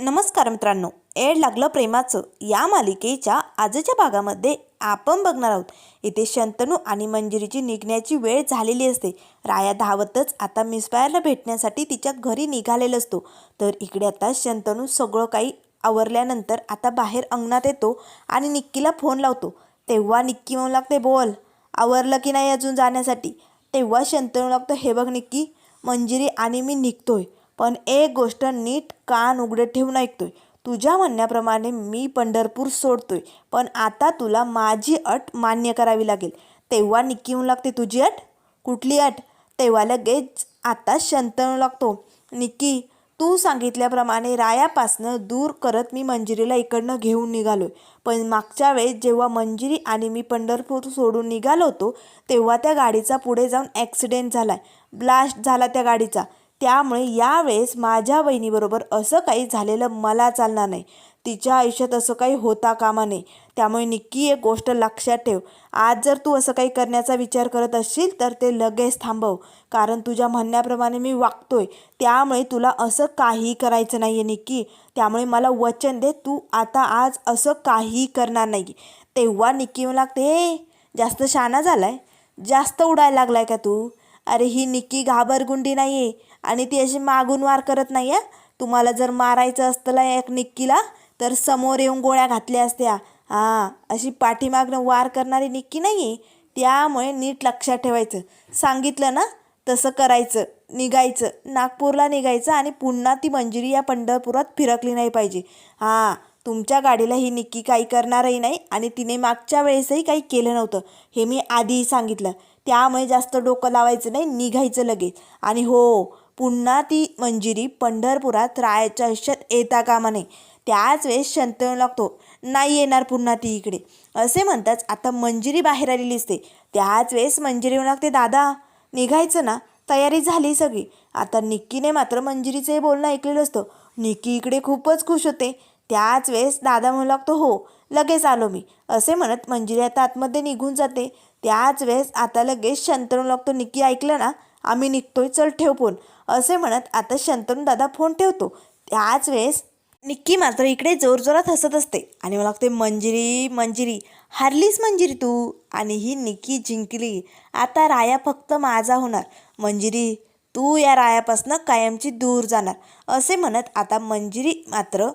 नमस्कार मित्रांनो एड लागलं प्रेमाचं या मालिकेच्या आजच्या भागामध्ये आपण बघणार आहोत. इथे शंतनू आणि मंजिरीची निघण्याची वेळ झालेली असते. राया धावतच आता मिसफायरला भेटण्यासाठी तिच्या घरी निघालेला असतो. तर इकडे आता शंतनू सगळं काही आवरल्यानंतर आता बाहेर अंगणात येतो आणि निक्कीला फोन लावतो. तेव्हा निक्की म्हणू लागते बोल आवरलं की नाही अजून जाण्यासाठी? तेव्हा शंतनू लागतं हे बघ निक्की मंजिरी आणि मी निघतोय. पण एक गोष्ट नीट कान उघडे ठेवून ऐकतोय. तुझ्या म्हणण्याप्रमाणे मी पंढरपूर सोडतोय. पण आता तुला माझी अट मान्य करावी लागेल. तेव्हा निक्की होऊन लागते तुझी अट? कुठली अट? तेव्हा लगेच आता शंतनू लागतो. निक्की तू सांगितल्याप्रमाणे रायापासनं दूर करत मी मंजिरीला इकडनं घेऊन निघालो पण मागच्या वेळेस जेव्हा मंजिरी आणि मी पंढरपूर सोडून निघालो होतो तेव्हा त्या गाडीचा पुढे जाऊन ॲक्सिडेंट झाला आहे ब्लास्ट झाला त्या गाडीचा. त्यामुळे यावेळेस माझ्या बहिणीबरोबर असं काही झालेलं मला चालणार नाही. तिच्या आयुष्यात असं काही होता कामा नये. त्यामुळे निक्की एक गोष्ट लक्षात ठेव. आज जर तू असं काही करण्याचा विचार करत असशील तर ते लगेच थांबव. कारण तुझ्या म्हणण्याप्रमाणे मी वागतोय. त्यामुळे तुला असं काही करायचं नाही आहे निक्की. त्यामुळे मला वचन दे तू आता आज असं काही करणार नाही. तेव्हा निक्की मला लागते जास्त शाना आहे जास्त उडायला लागलाय का तू? अरे ही निक्की घाबरगुंडी नाही आहे आणि ती अशी मागून वार करत नाही आहे तुम्हाला जर मारायचं असतं एक निक्कीला तर समोर येऊन गोळ्या घातल्या असत्या. हां अशी पाठीमागनं वार करणारी निक्की नाही आहे त्यामुळे नीट लक्षात ठेवायचं. सांगितलं ना तसं करायचं निघायचं. नागपूरला निघायचं आणि पुन्हा ती मंजिरी या पंढरपुरात फिरकली नाही पाहिजे. हां तुमच्या गाडीला ही निक्की काही करणारही नाही आणि तिने मागच्या वेळेसही काही केलं नव्हतं. हे मी आधीही सांगितलं. त्यामुळे जास्त डोकं लावायचं नाही निघायचं लगेच. आणि हो पुन्हा ती मंजिरी पंढरपुरात रायाच्या आयुष्यात येता कामा नये. त्याच वेळेस शंतनू लागतो नाही येणार पुन्हा ती इकडे. असे म्हणताच आता मंजिरी बाहेर आलेली असते त्याच वेळेस मंजिरी म्हणू लागते दादा निघायचं ना? तयारी झाली सगळी. आता निक्कीने मात्र मंजिरीचं हे बोलणं ऐकलेलं असतं. निक्की इकडे खूपच खुश होते. त्याच वेळेस दादा म्हणू लागतो हो लगेच आलो मी. असे म्हणत मंजिरी आता आतमध्ये निघून जाते. त्याच वेळेस आता लगेच शंतनू लागतो निक्की ऐकलं ना? आम्ही निघतोय चल ठेव फोन. असे म्हणत आता शंतनू दादा फोन ठेवतो. त्याच वेळेस निक्की मात्र इकडे जोरजोरात हसत असते. आणि मला लागते मंजिरी मंजिरी हारलीस मंजिरी तू? आणि ही निक्की जिंकली. आता राया फक्त माझा होणार. मंजिरी तू या रायापासनं कायमची दूर जाणार. असे म्हणत आता मंजिरी मात्र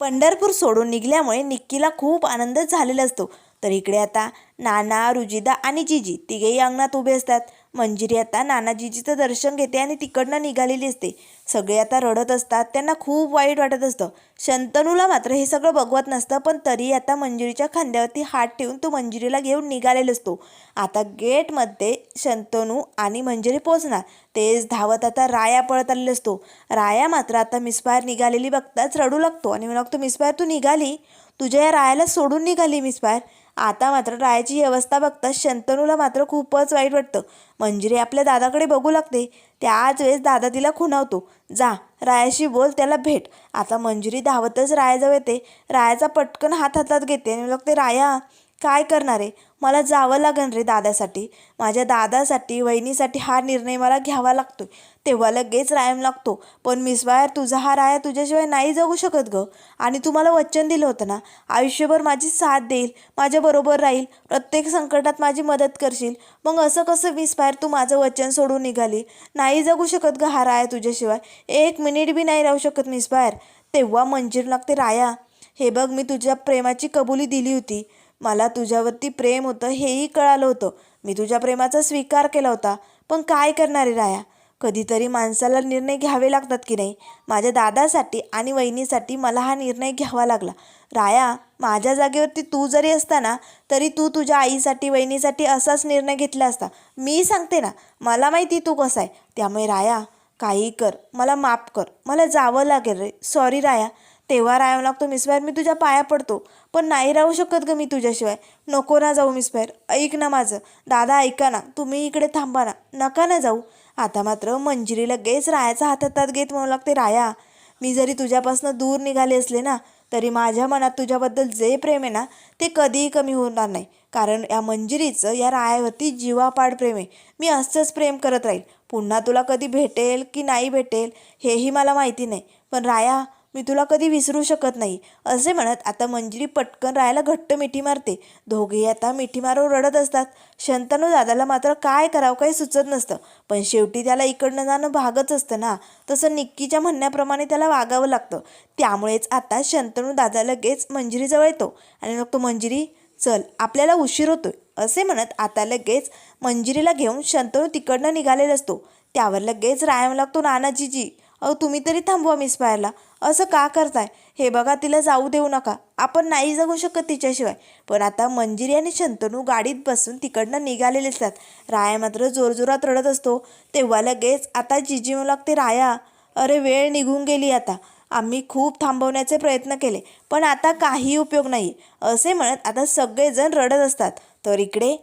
पंढरपूर सोडून निघल्यामुळे निक्कीला खूप आनंद झालेला असतो. तर इकडे आता नाना रुजिदा आणि जिजी तिघेही अंगणात उभे असतात. मंजिरी आता नानाजीजीचं दर्शन घेते आणि तिकडनं निघालेली असते. सगळे आता रडत असतात त्यांना खूप वाईट वाटत असतं. शंतनूला मात्र हे सगळं बघवत नसतं पण तरी आता मंजिरीच्या खांद्यावरती हात ठेवून तो मंजिरीला घेऊन निघालेला असतो. आता गेटमध्ये शंतनू आणि मंजिरी पोचणार तेच धावत आता राया पळत आलेला असतो. राया मात्र आता मिसफायर निघालेली बघताच रडू लागतो आणि म्हणू लागतो मिसफायर तू निघाली? तुझ्या या रायाला सोडून निघाली मिसफायर आता मात्र रायाची अवस्था बघता शंतनूला मात्र खूपच वाईट वाटतं. मंजिरी आपल्या दादाकडे बघू लागते. त्याच वेळेस दादा तिला खुणावतो. जा रायाशी बोल त्याला भेट. आता मंजिरी धावतच रायाजवळ येते. रायाचा पटकन हात हातात घेते आणि लागते राया काय करणार आहे? मला जावं लागेल रे दादासाठी. माझ्या दादासाठी वहिनीसाठी हा निर्णय मला घ्यावा लागतो तेव्हा लगेच रायम लागतो. पण मिसवायर तुझा हा राया तुझ्याशिवाय नाही जगू शकत ग. आणि तू मला वचन दिलं होतं ना? आयुष्यभर माझी साथ देईल माझ्याबरोबर राहील प्रत्येक संकटात माझी मदत करशील. मग असं कसं मिसफायर तू माझं वचन सोडून निघाली? नाही जगू शकत ग हा राया तुझ्याशिवाय. एक मिनिट बी नाही राहू शकत मिसफायर तेव्हा मंजीर लागते राया हे बघ मी तुझ्या प्रेमाची कबुली दिली होती. मला तुझ्यावरती प्रेम होतं हेही कळालं होतं. मी तुझ्या प्रेमाचा स्वीकार केला होता. पण काय करणार आहे राया? कधीतरी माणसाला निर्णय घ्यावे लागतात की नाही? माझ्या दादासाठी आणि वहिनीसाठी मला हा निर्णय घ्यावा लागला. राया माझ्या जागेवरती तू जरी असता ना तरी तू तुझ्या आईसाठी वहिनीसाठी असाच निर्णय घेतला असता. मी सांगते ना मला माहिती तू कसा आहे. त्यामुळे राया काही कर. मला माफ कर. मला जावं लागेल रे. सॉरी राया. तेव्हा राहावं लागतो मिसबायर मी तुझ्या पाया पडतो. पण नाही राहू शकत ग मी तुझ्याशिवाय. नको ना जाऊ मिसबायर ऐक ना माझं. दादा ऐका ना. तुम्ही इकडे थांबा ना. नका ना जाऊ. आता मात्र मंजिरी लगेच रायाचा हात हातात घेत म्हणू लागते राया. मी जरी तुझ्यापासून दूर निघाले असले ना तरी माझ्या मनात तुझ्याबद्दल जे प्रेम आहे ना ते कधीही कमी होणार नाही. कारण या मंजिरीचं या रायावरती जीवापाड प्रेम आहे. मी असंच प्रेम करत राहील. पुन्हा तुला कधी भेटेल की नाही भेटेल हेही मला माहिती नाही. पण राया मी तुला कधी विसरू शकत नाही. असे म्हणत आता मंजिरी पटकन राहायला घट्ट मिठी मारते. दोघेही आता मिठी मारून रडत असतात. शंतनू दादाला मात्र काय करावं काही सुचत नसतं. पण शेवटी त्याला इकडनं जाणं भागच असतं ना. तसं निक्कीच्या म्हणण्याप्रमाणे त्याला वागावं लागतं. त्यामुळेच आता शंतनू दादा लगेच मंजिरीजवळ येतो. आणि मग तो मंजिरी चल आपल्याला उशीर होतोय. असे म्हणत आता लगेच मंजिरीला घेऊन शंतनू तिकडनं निघालेला असतो. त्यावर लगेच रायम लागतो नानाजीजी. अहो तुम्ही तरी थांबवा मिस पायरला असं का करताय? हे बघा तिला जाऊ देऊ नका. आपण नाही जगू शकत तिच्याशिवाय. पण आता मंजिरी आणि शंतनू गाडीत बसून तिकडनं निघालेले असतात. राया मात्र जोरजोरात रडत असतो. तेव्हा लगेच आता जिजी म्हणू लागते राया अरे वेळ निघून गेली आता. आम्ही खूप थांबवण्याचे प्रयत्न केले पण आता काही उपयोग नाही. असे म्हणत आता सगळेजण रडत असतात. तर इकडे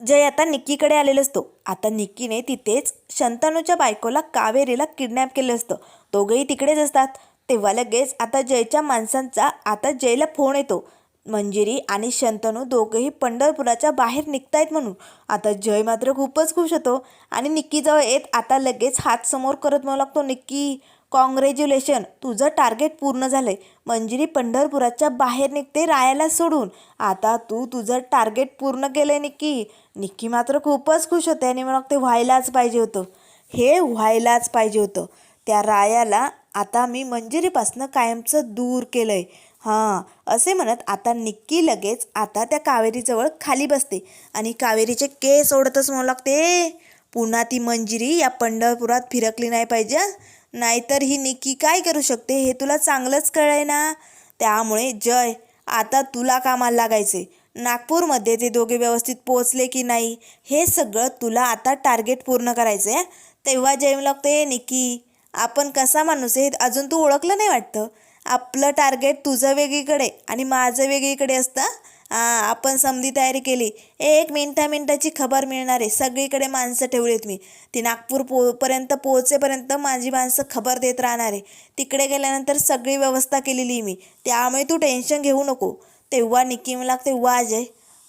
जय आता निक्कीकडे आलेला असतो. आता निक्कीने तिथेच शंतनूच्या बायकोला कावेरीला किडनॅप केलं असतं. दोघंही तिकडेच असतात. तेव्हा लगेच आता जयच्या माणसांचा आता जयला फोन येतो. मंजिरी आणि शंतनू दोघंही पंढरपुराच्या बाहेर निघतायत म्हणून. आता जय मात्र खूपच खुश होतो आणि निक्कीजवळ येत आता लगेच हात समोर करत म्हणू लागतो निक्की कॉंग्रॅच्युलेशन तुझं टार्गेट पूर्ण झालंय. मंजिरी पंढरपुराच्या बाहेर निघते रायाला सोडून. आता तू तुझं टार्गेट पूर्ण केलंय निक्की निक्की मात्र खूपच खुश होते आणि मग ते व्हायलाच पाहिजे होतं. हे व्हायलाच पाहिजे होतं. त्या रायाला आता मी मंजिरीपासनं कायमचं दूर केलंय. हां असे म्हणत आता निक्की लगेच आता त्या कावेरीजवळ खाली बसते आणि कावेरीचे केस ओढतच म्हणू लागते पुन्हा ती मंजिरी या पंढरपुरात फिरकली नाही पाहिजे नाहीतर ही निक्की काय करू शकते? हे तुला चांगलंच कळय ना? त्यामुळे जय आता तुला कामाला लागायचे नागपूरमध्ये ते दोघे व्यवस्थित पोचले की नाही हे सगळं तुला आता टार्गेट पूर्ण करायचं आहे तेव्हा जय लागते निक्की आपण कसा माणूस आहे? हे अजून तू ओळखलं नाही वाटतं? आपलं टार्गेट तुझं वेगळीकडे आणि माझं वेगळीकडे असतं? आपण समधी तयारी केली. एक मिनटा मिनटाची खबर मिळणार आहे. सगळीकडे माणसं ठेवलीत मी. ती नागपूर पो पर्यंत पोहोचेपर्यंत माझी माणसं खबर देत राहणार आहे. तिकडे गेल्यानंतर सगळी व्यवस्था केलेली आहे मी. त्यामुळे तू टेन्शन घेऊ नको. तेव्हा निक्की मला लागते वा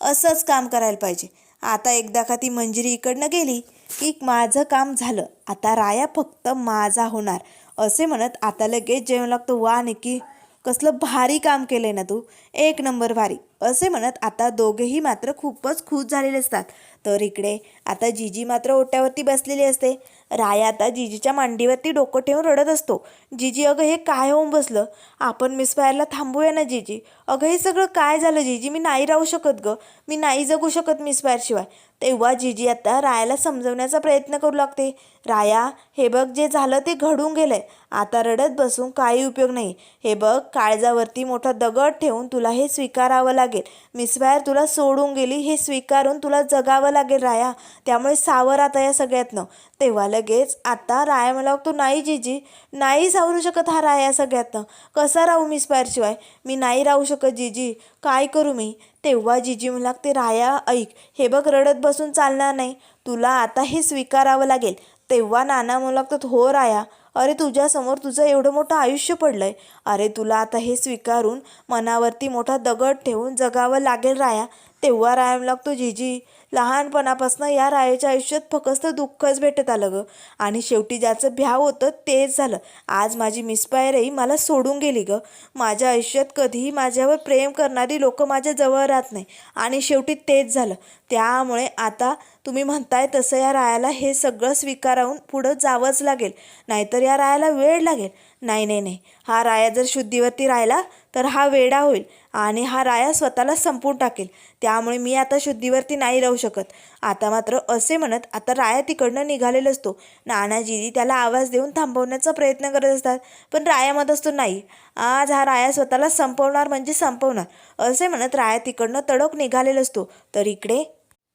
असंच काम करायला पाहिजे. आता एकदा का ती मंजिरी इकडनं गेली की माझं काम झालं. आता राया फक्त माझा होणार. असे म्हणत आता लगेच जेवण लागतो. वा निक्की. कसलं भारी काम केलंय ना तू. एक नंबर भारी. असे म्हणत आता दोघेही मात्र खूपच खुश झालेले असतात. तर इकडे आता जिजी मात्र ओट्यावरती बसलेली असते. राया आता जिजीच्या मांडीवरती डोकं ठेवून रडत असतो. जिजी अगं हे काय होऊन बसलं? आपण मिस फायरला थांबूया ना जिजी? अगं हे सगळं काय झालं जिजी? मी नाही राहू शकत गं. मी नाही जगू शकत मिस फायरशिवाय तेव्हा जिजी आता रायाला समजवण्याचा प्रयत्न करू लागते. राया हे बघ जे झालं ते घडून गेलंय. आता रडत बसून काही उपयोग नाही. हे बघ काळजावरती मोठा दगड ठेवून तुला हे स्वीकारावं लागेल. मिसफायर तुला सोडून गेली हे स्वीकारून तुला जगावं लागेल राया. त्यामुळे सावर आता या सगळ्यातनं. तेव्हा लगेच आता राया मला तू नाही जिजी नाही सावरू शकत हा राया सगळ्यातनं. कसा राहू मिसफायरशिवाय मी नाही राहू शकत जिजी. काय करू मी? तेव्हा जिजी मला लागते राया ऐक हे बघ रडत बसून चालणार नाही. तुला आता हे स्वीकारावं लागेल. तेव्हा नाना म्हणू लागतात हो राया. अरे तुझ्यासमोर तुझं एवढं मोठं आयुष्य पडलंय. अरे तुला आता हे स्वीकारून मनावरती मोठा दगड ठेवून जगावं लागेल राया. तेव्हा राया लागतो जिजी लहानपणापासून या रायाच्या आयुष्यात फक्त दुःखच भेटत आलं गं. आणि शेवटी ज्याचं भ्याव होतं तेच झालं. आज माझी मिसपायरही मला सोडून गेली गं. माझ्या आयुष्यात कधीही माझ्यावर प्रेम करणारी लोकं माझ्या जवळ राहत नाही. आणि शेवटी तेच झालं. त्यामुळे आता तुम्ही म्हणताय तसं या रायाला हे सगळं स्वीकारावून पुढं जावंच लागेल. नाहीतर या रायाला वेळ लागेल. नाही नाही नाही. हा राया जर शुद्धीवरती राहिला तर हा वेडा होईल आणि हा राया स्वतःला संपून टाकेल. त्यामुळे मी आता शुद्धीवरती नाही राहू शकत. आता मात्र असे म्हणत आता राया तिकडनं निघालेला असतो. नानाजीजी त्याला आवाज देऊन थांबवण्याचा प्रयत्न करत असतात. पण राया म्हणत असतो नाही. आज हा राया स्वतःला संपवणार म्हणजे संपवणार. असे म्हणत राया तिकडनं तडक निघालेला असतो. तर इकडे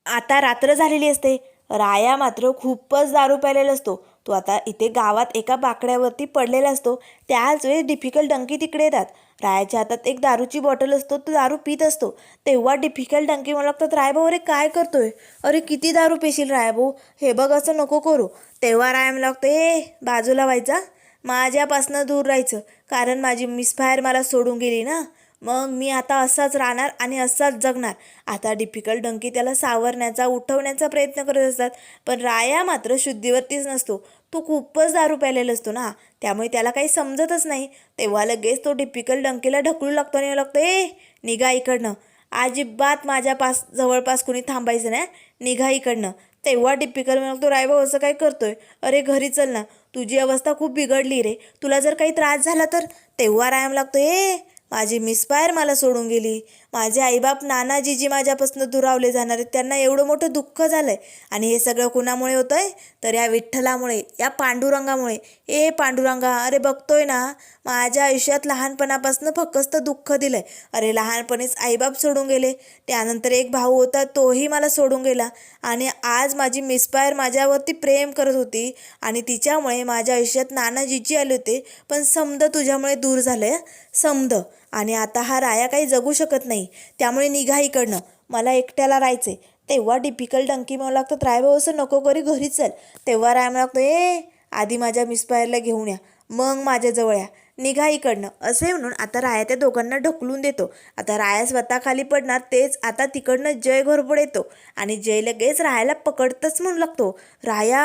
आता रात्र झालेली असते. राया मात्र खूपच दारू प्यालेला असतो. तो आता इथे गावात एका बाकड्यावरती पडलेला असतो. त्याच वेळी डिफिकल्ट डंकी तिकडे येतात. रायाच्या हातात एक दारूची बॉटल असतो. तो दारू पित असतो. तेव्हा डिफिकल्ट डंकी मला लागतात रायभाऊ अरे काय करतोय? अरे किती दारू पेशील रायभाऊ हे बघ असं नको करू. तेव्हा राय मला लागतो ए बाजूला व्हायचा. माझ्यापासनं दूर राहायचं. कारण माझी मिसफायर मला सोडून गेली ना. मग मी आता असाच राहणार आणि असाच जगणार. आता डिफिकल्ट डंकी त्याला सावरण्याचा उठवण्याचा प्रयत्न करत असतात पण राया मात्र शुद्धीवरतीच नसतो. तो खूपच दारू प्यालेला असतो ना. त्यामुळे त्याला काही समजतच नाही. तेव्हा लगेच तो डिफिकल्ट डंकीला ढकलू लागतो आणि लागतो ए निघा इकडनं. अजिबात माझ्या पास जवळपास कुणी थांबायचं नाही. निघा इकडनं. तेव्हा डिपिकल मग राय भाऊ असं काय करतोय? अरे घरी चल ना. तुझी अवस्था खूप बिघडली रे. तुला जर काही त्रास झाला तर? तेव्हा रायम लागतो ए माझी मिसपायर मला सोडून गेली. माझे आईबाप नानाजीजी माझ्यापासून दुरावले जाणार. आहेत त्यांना एवढं मोठं दुःख झालं आहे आणि हे सगळं कुणामुळे होतं आहे तर या विठ्ठलामुळे या पांडुरंगामुळे. ए पांडुरंगा अरे बघतोय ना माझ्या आयुष्यात लहानपणापासून फक्त दुःख दिलं आहे अरे लहानपणीच आईबाप सोडून गेले. त्यानंतर एक भाऊ होता तोही मला सोडून गेला. आणि आज माझी मिसपायर माझ्यावरती प्रेम करत होती. आणि तिच्यामुळे माझ्या आयुष्यात नानाजीजी आले होते. पण समद तुझ्यामुळे दूर झालं आहे समद. आणि आता हा राया काही जगू शकत नाही. त्यामुळे निघा इकडनं. मला एकट्याला राहायचे तेव्हा डिफिकल्ट डंकी म्हणू लागतात. रायभाऊ असं नको करी. घरी चल. तेव्हा राय म्हणू लागतो ए आधी माझ्या मिसपायरला घेऊन या. मग माझ्याजवळ या. निघा इकडनं. असे म्हणून आता राया त्या दोघांना ढकलून देतो. आता राया स्वतः खाली पडणार तेच आता तिकडनं जय घोरपड येतो. आणि जय लगेच रायाला पकडतच म्हणू लागतो. राया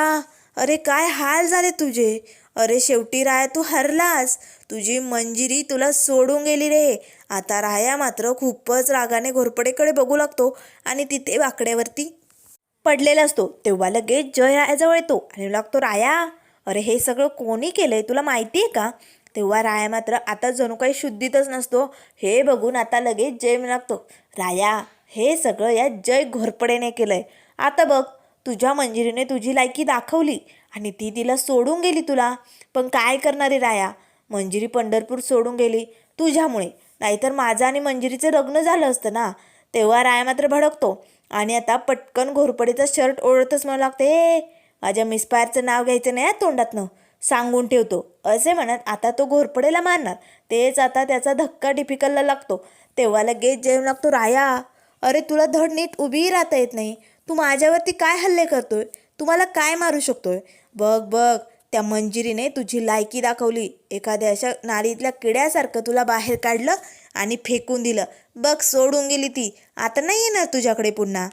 अरे काय हाल झाले तुझे? अरे शेवटी राया तू हरलास. तुझी मंजिरी तुला सोडून गेली रे. आता राया मात्र खूपच रागाने घोरपडेकडे बघू लागतो आणि तिथे वाकड्यावरती पडलेला असतो. तेव्हा लगेच जय रायाजवळ येतो आणि लागतो राया अरे हे सगळं कोणी केलंय? तुला माहिती आहे का? तेव्हा राया मात्र आता जणू काही शुद्धीतच नसतो. हे बघून आता लगेच जय लागतो राया हे सगळं या जय घोरपडेने केलंय. आता बघ तुझ्या मंजिरीने तुझी लायकी दाखवली आणि ती तिला सोडून गेली तुला. पण काय करणारे राया? मंजिरी पंढरपूर सोडून गेली. तुझ्यामुळे. नाहीतर माझं आणि मंजिरीचं लग्न झालं असतं ना? तेव्हा राया मात्र भडकतो. आणि आता पटकन घोरपडीचा शर्ट ओढतच मला लागते ए माझ्या मिसपायरचं नाव घ्यायचं नाही तोंडातनं. सांगून ठेवतो. असे म्हणत आता तो घोरपडेला मारणार. तेच आता त्याचा धक्का डिफिकल्टला लागतो. तेव्हा लगेच जेवण लागतो राया अरे तुला धड नीट उभी राहता येत नाही. तू माझ्यावरती काय हल्ले करतोय? तुम्हाला काय मारू शकतोय? बघ बघ त्या मंजिरीने तुझी लायकी दाखवली. एखाद्या अशा नारीतल्या किड्यासारखं तुला बाहेर काढलं आणि फेकून दिलं. बघ सोडून गेली ती. आता नाही येणार तुझ्याकडे पुन्हा.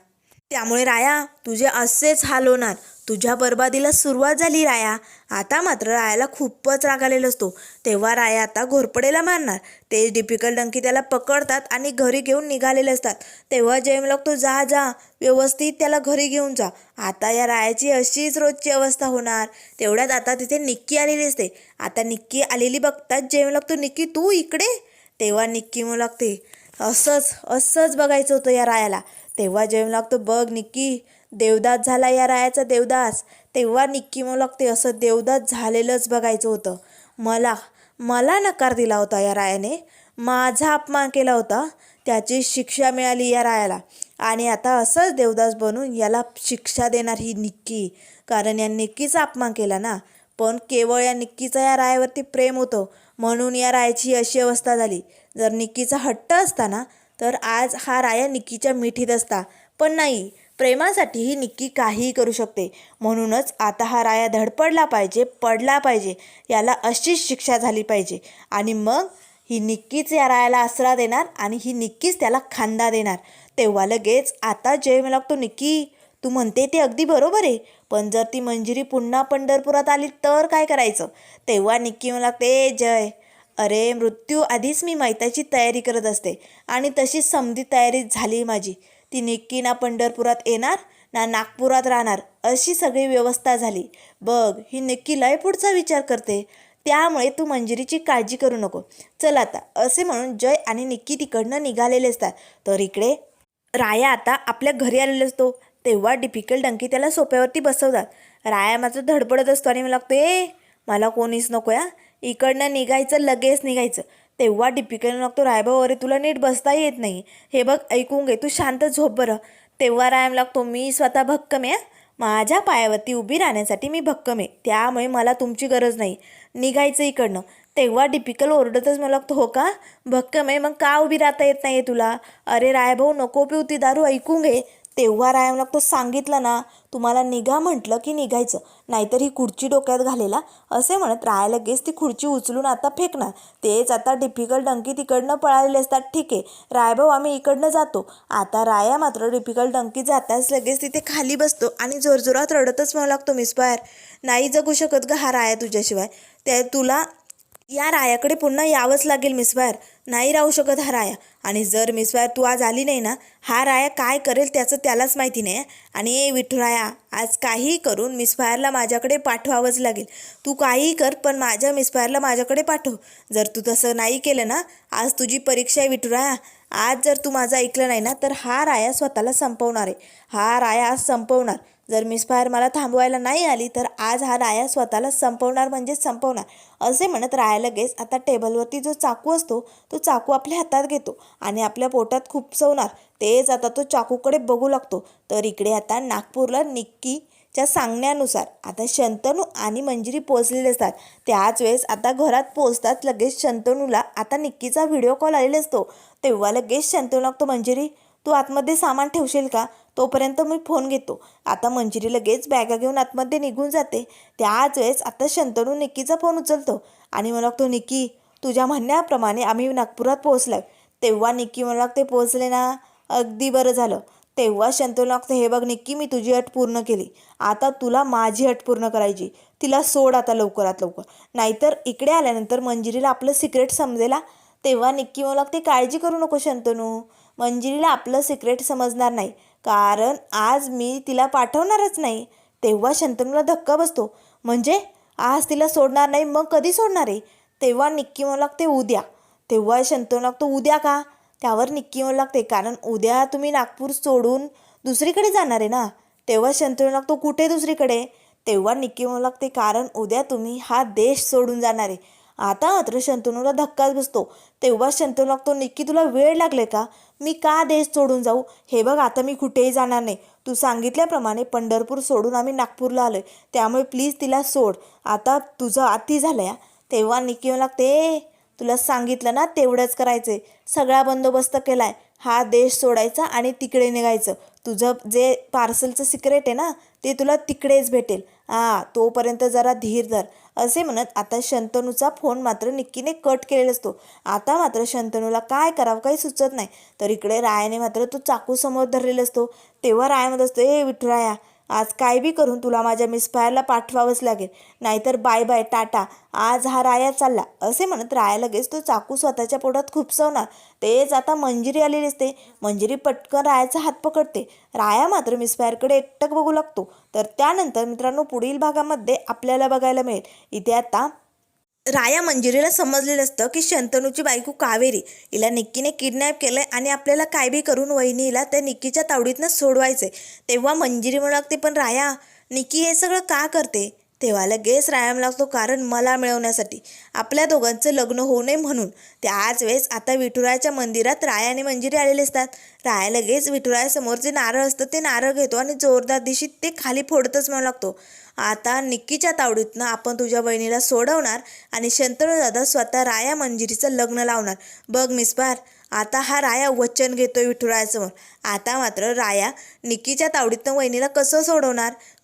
त्यामुळे राया तुझे असेच हाल होणार. तुझ्या बरबादीला सुरुवात झाली राया. आता मात्र रायाला खूपच राग आलेला असतो. तेव्हा राया आता घोरपडेला मारणार. ते डिफिकल्ट डंकी त्याला पकडतात आणि घरी घेऊन निघालेले असतात. तेव्हा जयम तो जा जा. व्यवस्थित त्याला घरी घेऊन जा. आता या रायाची अशीच रोजची अवस्था होणार. तेवढ्यात आता तिथे निक्की आलेली असते. आता निक्की आलेली बघतात जयम लागतो निक्की तू इकडे? तेव्हा निक्की म्हणू लागते असंच असंच बघायचं होतं या रायाला. तेव्हा जेवण लागतो बघ निक्की देवदास झाला या रायाचा देवदास. तेव्हा निक्की म्हणू लागते असं देवदास झालेलंच बघायचं होतं. मला मला नकार दिला होता या रायाने. माझा अपमान केला होता. त्याची शिक्षा मिळाली या रायाला. आणि आता असंच देवदास बनून याला शिक्षा देणार ही निक्की. कारण या निक्कीचा अपमान केला ना. पण केवळ या निक्कीचा या रायावरती प्रेम होतं. म्हणून या रायाची अशी अवस्था झाली. जर निक्कीचा हट्ट असता ना तर आज हा राया निक्कीच्या मिठीत असता. पण नाही प्रेमासाठी ही निक्की काहीही करू शकते. म्हणूनच आता हा राया धडपडला पाहिजे पडला पाहिजे याला अशीच शिक्षा झाली पाहिजे. आणि मग ही निक्कीच या रायाला आसरा देणार आणि ही निक्कीच त्याला खांदा देणार. तेव्हा लगेच आता जय मला लागतो निक्की. तू म्हणते ते अगदी बरोबर आहे. पण जर ती मंजिरी पुन्हा पंढरपुरात आली तर काय करायचं? तेव्हा निक्की मला लागते जय. अरे मृत्यू आधीच मी मैताची तयारी करत असते आणि तशी समधी तयारी झाली माझी. ती निक्की ना पंढरपुरात येणार ना नागपुरात राहणार अशी सगळी व्यवस्था झाली. बघ ही निक्की लय पुढचा विचार करते. त्यामुळे तू मंजिरीची काळजी करू नको. चल आता असे म्हणून जय आणि निक्की तिकडनं निघालेले असतात. तर इकडे राया आता आपल्या घरी आलेला असतो. तेव्हा डिफिकल्ट डंकी त्याला सोप्यावरती बसवतात. राया मात्र धडपडत असतो आणि मला लागतो ए मला कोणीच नको या इकडनं निघायचं लगेच निघायचं. तेव्हा डिफिकल्ट लागतो रायभाऊ अरे तुला नीट बसता येत नाही. हे बघ ऐकून घे तू शांत झोप बरं. तेव्हा रायम लागतो मी स्वतः भक्कम आहे माझ्या पायावरती उभी राहण्यासाठी मी भक्कम आहे. त्यामुळे मला तुमची गरज नाही. निघायचं इकडनं. तेव्हा डिपिकल ओरडतच मला लागतो हो का? भक्कम आहे मग का उभी राहता येत नाही तुला? अरे रायभाऊ नको पिऊ ती दारू ऐकून घे. तेव्हा रायमला तो सांगितलं ना तुम्हाला निघा म्हटलं की निघायचं. नाहीतर ही खुर्ची डोक्यात घालेला. असे म्हणत राया लगेच ती खुर्ची उचलून आता फेकणार. तेच आता डिफिकल्ट डंकी तिकडनं पळालेले असतात. ठीक आहे रायभाऊ आम्ही इकडनं जातो. आता राया मात्र डिफिकल्ट डंकी जाताच लगेच तिथे खाली बसतो आणि जोरजोरात रडतच म्हणू लागतो मिसफायर नाही जगू शकत ग हा राया तुझ्याशिवाय. त्या तुला या रायाकडे पुन्हा यावंच लागेल मिसवायर नाही राहू शकत हा राया. आणि जर मिसवायर तू आज आली नाही ना हा राया काय करेल त्याचं त्यालाच माहिती नाही आणि ए विठुराया आज काहीही करून मिसफायरला माझ्याकडे पाठवावंच लागेल. तू काहीही कर पण माझ्या मिसफायरला माझ्याकडे पाठव. जर तू तसं नाही केलं ना आज तुझी परीक्षा आहे विठुराया आज जर तू माझं ऐकलं नाही ना तर हा राया स्वतःला संपवणार आहे. हा राया आज संपवणार. जर मिसफायर मला थांबवायला नाही आली तर आज हा राया स्वतःला संपवणार म्हणजेच संपवणार. असे म्हणत राया लगेच आता टेबलवरती जो चाकू असतो तो चाकू आपल्या हातात घेतो आणि आपल्या पोटात खुपसवणार तेच आता तो चाकूकडे बघू लागतो. तर इकडे आता नागपूरला निक्कीच्या सांगण्यानुसार आता शंतनू आणि मंजिरी पोचलेले असतात. त्याच वेळेस आता घरात पोचताच लगेच शंतनूला आता निक्कीचा व्हिडिओ कॉल आलेला असतो. तेव्हा लगेच शंतनू लागतो मंजिरी तू आतमध्ये सामान ठेवशील का? तोपर्यंत मी फोन घेतो. आता मंजिरी लगेच बॅगा घेऊन आतमध्ये निघून जाते. त्याच वेळेस आता शंतनू निक्कीचा फोन उचलतो आणि मला तो निक्की तुझ्या म्हणण्याप्रमाणे आम्ही नागपुरात पोहोचलाय. तेव्हा निक्की मला ते पोहोचले ना? अगदी बरं झालं. तेव्हा शंतनू लागतं हे बघ निक्की मी तुझी अट पूर्ण केली. आता तुला माझी अट पूर्ण करायची. तिला सोड आता लवकरात लवकर. नाहीतर इकडे आल्यानंतर मंजिरीला आपलं सिक्रेट समजेला तेव्हा निक्की मला लागते काळजी करू नको शंतनू. मंजिरीला आपलं सिक्रेट समजणार नाही. कारण आज मी तिला पाठवणारच नाही. तेव्हा शंतनूला धक्का बसतो. म्हणजे? आज तिला सोडणार नाही मग कधी सोडणार आहे? तेव्हा निक्की म्हणू लागते उद्या. तेव्हा शंतनू लागतो उद्या का? त्यावर निक्की म्हणू लागते कारण उद्या तुम्ही नागपूर सोडून दुसरीकडे जाणार आहे ना? तेव्हा शंतनू लागतो कुठे दुसरीकडे? तेव्हा निक्की म्हणू लागते कारण उद्या तुम्ही हा देश सोडून जाणार आहे. आता मात्र शंतनूला धक्काच बसतो. तेव्हा शंतनू लागतो निक्की तुला वेळ लागले का? मी का देश सोडून जाऊ? हे बघ आता मी कुठेही जाणार नाही. तू सांगितल्याप्रमाणे पंढरपूर सोडून आम्ही नागपूरला आलो आहे त्यामुळे प्लीज तिला सोड. आता तुझं अति झालं या. तेव्हा निक्की लागते तुला सांगितलं ना तेवढंच करायचं आहे सगळा बंदोबस्त केला आहे हा देश सोडायचा आणि तिकडे निघायचं. तुझं जे पार्सलचं सिक्रेट आहे ना ते तुला तिकडेच भेटेल. हां तोपर्यंत जरा धीर धर. असे म्हणत आता शंतनूचा फोन मात्र निक्कीने कट केलेला असतो. आता मात्र शंतनूला काय करावं काही सुचत नाही. तर इकडे रायाने मात्र तो चाकू समोर धरलेला असतो. तेव्हा राय म्हणत असतो ए विठुराया आज काय बी करून तुला माझ्या मिसफायरला पाठवावंच लागेल. नाहीतर बाय बाय टाटा. आज हा राया चालला. असे म्हणत राया लगेच तो चाकू स्वतःच्या पोटात खुपसवणार. तेच आता मंजिरी आलेली असते. मंजिरी पटकन रायाचा हात पकडते. राया मात्र मिसफायरकडे एकटक बघू लागतो. तर त्यानंतर मित्रांनो पुढील भागामध्ये आपल्याला बघायला मिळेल. इथे आता राया मंजिरीला समजलेलं असतं की शंतनूची बायको कावेरी. हिला निक्कीने किडनॅप केलंय आणि आपल्याला काय बी करून वहिनीला त्या निक्कीच्या तावडीतनं सोडवायचंय. तेव्हा मंजिरी म्हणू लागते पण राया निक्की हे सगळं का करते? तेव्हा लगेच रायाम लागतो कारण मला मिळवण्यासाठी. आपल्या दोघांचं लग्न होऊ नये म्हणून. त्याच वेळेस आता विठुरायाच्या मंदिरात राया आणि मंजिरी आलेले असतात. राया लगेच विठुरायासमोर जे नारळ असतं ते नारळ घेतो आणि जोरदार दिशीत ते खाली फोडतच म्हणू लागतो. आता निक्कीच्या तावडीतनं आपण तुझ्या बहिणीला सोडवणार आणि शंतनू दादा स्वतः राया मंजिरीचं लग्न लावणार. बघ मिसबार आता हा राया वचन घेतोय विठुरायासमोर. आता मात्र राया निक्कीच्या तावडीतनं वहिनीला कसं सोडवणार?